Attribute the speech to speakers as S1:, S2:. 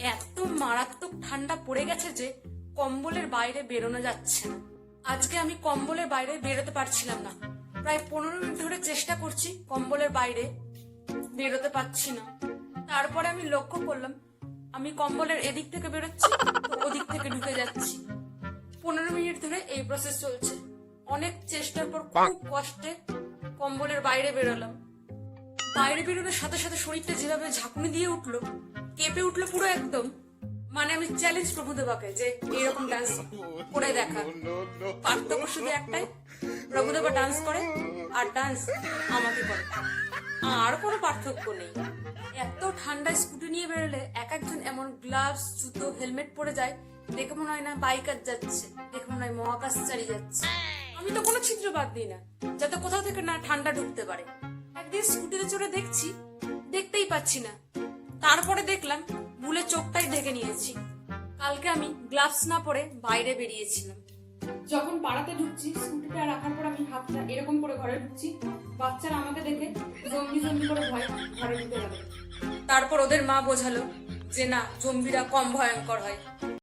S1: এত মারাত্মক ঠান্ডা পড়ে গেছে যে কম্বলের বাইরে বেরোনো যাচ্ছে না। আজকে আমি কম্বলের বাইরে বেরোতে পারছিলাম না। প্রায় পনেরো মিনিট ধরে চেষ্টা করছি কম্বলের বাইরে বেরোতে পারছি না। তারপরে আমি লক্ষ্য করলাম, আমি কম্বলের এদিক থেকে বেরোচ্ছি ওদিক থেকে ঢুকে যাচ্ছি। পনেরো মিনিট ধরে এই প্রসেস চলছে। অনেক চেষ্টার পর খুব কষ্টে কম্বলের বাইরে বেরোলাম। বাইরে বেরোনোর সাথে সাথে শরীরটা যেভাবে ঝাঁকুনি দিয়ে উঠল কেঁপে উঠল পুরো একদম। মানে আমি চ্যালেঞ্জ প্রভুদেবাকে যে এরকম ডান্স করে দেখা। পার্থক্য শুধু একটাই প্রভুদেবা ডান্স করে আর ডান্স আমাকে করে। আর কোনো পার্থক্য নেই। এত ঠান্ডায় স্কুটি নিয়ে বেরোলে এক একজন এমন গ্লাভস জুতো হেলমেট পরে যায় দেখে মনে হয় না বাইকার যাচ্ছে। দেখে মনে হয় মহাকাশচারী যাচ্ছে। আমি তো কোনো ছিদ্র বাদ দিই না যাতে কোথাও থেকে না ঠান্ডা ঢুকতে পারে। একদিন স্কুটিতে চড়ে দেখছি দেখতেই পাচ্ছি না। তারপরে দেখলাম ভুলে চোখটাই ঢেকে নিয়েছি। কালকে আমি গ্লাভস না পরে বাইরে বেরিয়েছিলাম। যখন পাড়াতে ঢুকছি, স্কুটিটা রাখার পর আমি হাতটা এরকম করে ঘরে ঢুকছি, বাচ্চারা আমাকে দেখে জম্বি জম্বি করে ভয় ঘরে ঢুকে গেল। তারপর ওদের মা বোঝালো যে না জম্বিরা কম ভয়ঙ্কর হয়।